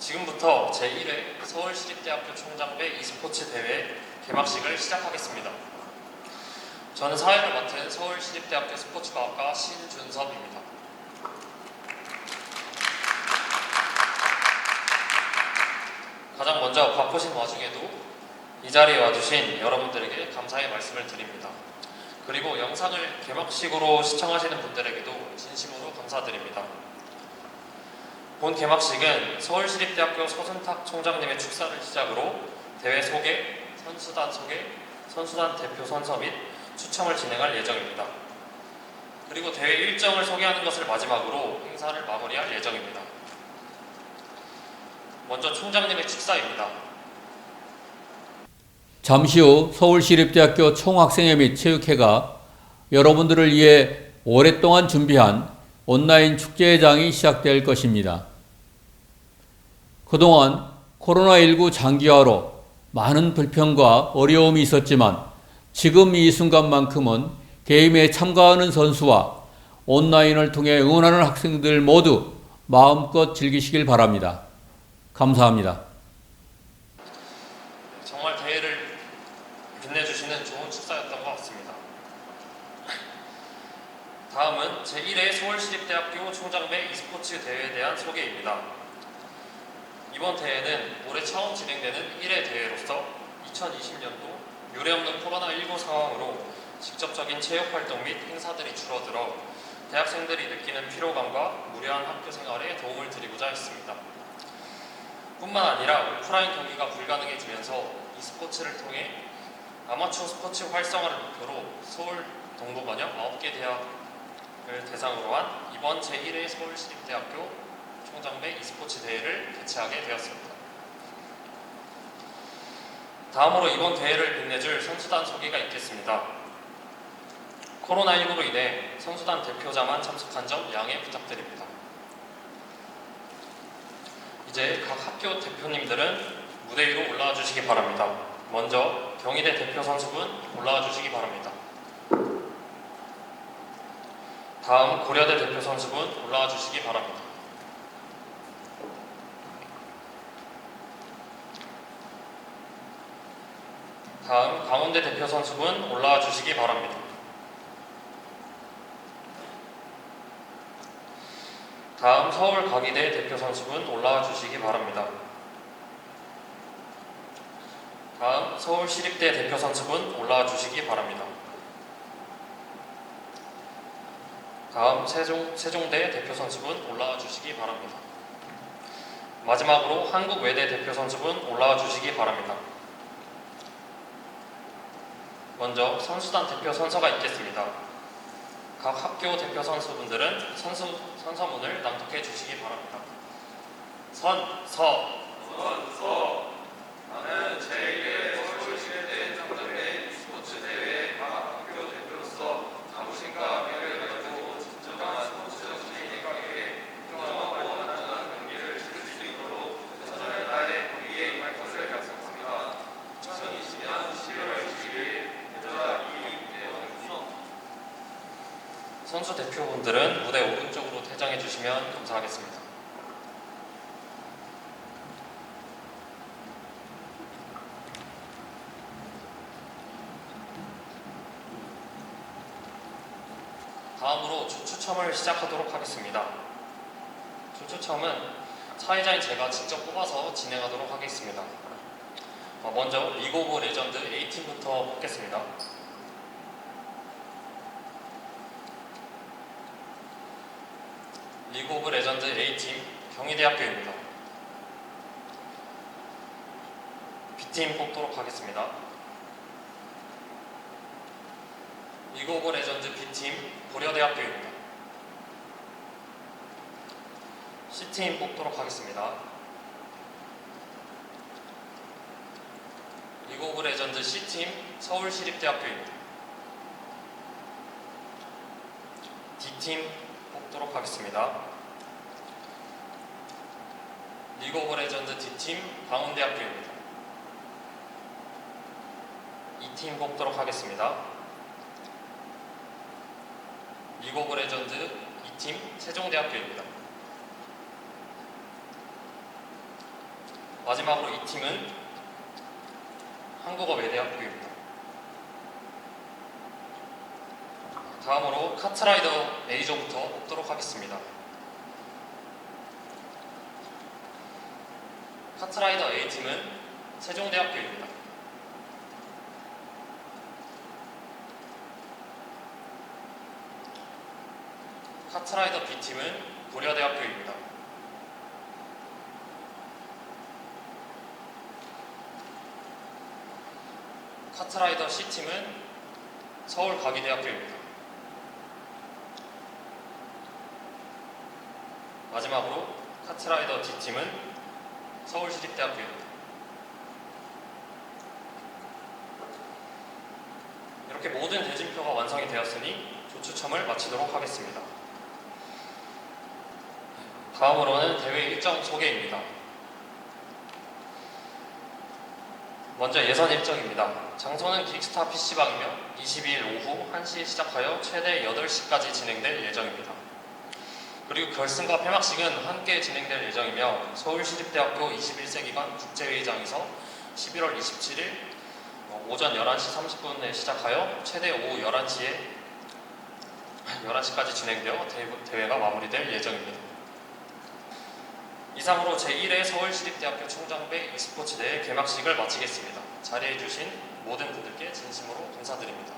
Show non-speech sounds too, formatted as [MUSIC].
지금부터 제1회 서울시립대학교 총장배 e스포츠 대회 개막식을 시작하겠습니다. 저는 사회를 맡은 서울시립대학교 스포츠과학과 신준섭입니다. 가장 먼저 바쁘신 와중에도 이 자리에 와주신 여러분들에게 감사의 말씀을 드립니다. 그리고 영상을 개막식으로 시청하시는 분들에게도 진심으로 감사드립니다. 본 개막식은 서울시립대학교 서순탁 총장님의 축사를 시작으로 대회 소개, 선수단 소개, 선수단 대표 선서 및 추첨을 진행할 예정입니다. 그리고 대회 일정을 소개하는 것을 마지막으로 행사를 마무리할 예정입니다. 먼저 총장님의 축사입니다. 잠시 후 서울시립대학교 총학생회 및 체육회가 여러분들을 위해 오랫동안 준비한 온라인 축제회장이 시작될 것입니다. 그동안 코로나19 장기화로 많은 불평과 어려움이 있었지만 지금 이 순간만큼은 게임에 참가하는 선수와 온라인을 통해 응원하는 학생들 모두 마음껏 즐기시길 바랍니다. 감사합니다. 정말 대회를 빛내주시는 좋은 축사였던 것 같습니다. 다음은 제1회 서울시립대학교 총장배 e스포츠 대회에 대한 소개입니다. 이번 대회는 올해 처음 진행되는 1회 대회로서 2020년도 유례 없는 코로나19 상황으로 직접적인 체육 활동 및 행사들이 줄어들어 대학생들이 느끼는 피로감과 무료한 학교 생활에 도움을 드리고자 했습니다. 뿐만 아니라 오프라인 경기가 불가능해지면서 e스포츠를 통해 아마추어 스포츠 활성화를 목표로 서울 동부번역 9개 대학을 대상으로 한 이번 제1회 서울시립대학교 총장배 e스포츠 대회를 개최하게 되었습니다. 다음으로 이번 대회를 빛내줄 선수단 소개가 있겠습니다. 코로나19로 인해 선수단 대표자만 참석한 점 양해 부탁드립니다. 이제 각 학교 대표님들은 무대 위로 올라와 주시기 바랍니다. 먼저 경희대 대표 선수분 올라와 주시기 바랍니다. 다음 고려대 대표 선수분 올라와 주시기 바랍니다. 다음 강원대 대표 선수분 올라와 주시기 바랍니다. 다음 서울과기대 대표 선수분 올라와 주시기 바랍니다. 다음 서울시립대 대표 선수분 올라와 주시기 바랍니다. 다음 세종, 세종대 대표 선수분 올라와 주시기 바랍니다. 마지막으로 한국외대 대표 선수분 올라와 주시기 바랍니다. 먼저 선수단 대표 선서가 있겠습니다. 각 학교 대표 선수분들은 선수 선서문을 낭독해 주시기 바랍니다. 선서 선서 나는 제1회 서울시립대 장장대 스포츠 대회 각 학교 대표로서 자부심과 명예를 가지고 진정한 스포츠 정신에 입각해 공정하고 안전한 경기를 치를 수 있도록 최선을 다해 경기에 임할 것을 약속합니다. 2020년 11월 20일 대전자 이대원 선수 대표분들은 무대 오른쪽으로 퇴장해 주시면 감사하겠습니다. 다음으로 주추첨을 시작하도록 하겠습니다. 주추첨은 사회자인 제가 직접 뽑아서 진행하도록 하겠습니다. 어, 먼저 리그 오브 레전드 A팀부터 뽑겠습니다. 리그 오브 레전드 A팀 경희대학교입니다. B팀 뽑도록 하겠습니다. 리그 오브 레전드 B팀 고려대학교입니다. C팀 뽑도록 하겠습니다. 리그 오브 레전드 C팀 서울시립대학교입니다. D팀 뽑도록 하겠습니다. 리그 오브 레전드 D팀 강원대학교입니다. E팀 뽑도록 하겠습니다. 리그 오브 레전드 2팀 세종대학교입니다. 마지막으로 이 팀은 한국어 외대학교입니다. 다음으로 카트라이더 A조부터 뽑도록 하겠습니다. 카트라이더 A팀은 세종대학교입니다. 카트라이더 B팀은 고려대학교입니다. 카트라이더 C팀은 서울과기대학교입니다. 마지막으로 카트라이더 D팀은 서울시립대학교입니다. 이렇게 모든 대진표가 완성이 되었으니 조추첨을 마치도록 하겠습니다. 다음으로는 대회 일정 소개입니다. 먼저 예선 일정입니다. 장소는 긱스타 PC방이며 22일 오후 1시에 시작하여 최대 8시까지 진행될 예정입니다. 그리고 결승과 폐막식은 함께 진행될 예정이며 서울시립대학교 21세기관 국제회의장에서 11월 27일 어, 오전 11시 30분에 시작하여 최대 오후 11시에 11시까지 [LAUGHS] 진행되어 대- 대회가 마무리될 예정입니다. 이상으로 제1회 서울시립대학교 총장배 e스포츠 대회 개막식을 마치겠습니다. 자리해주신 모든 분들께 진심으로 감사드립니다.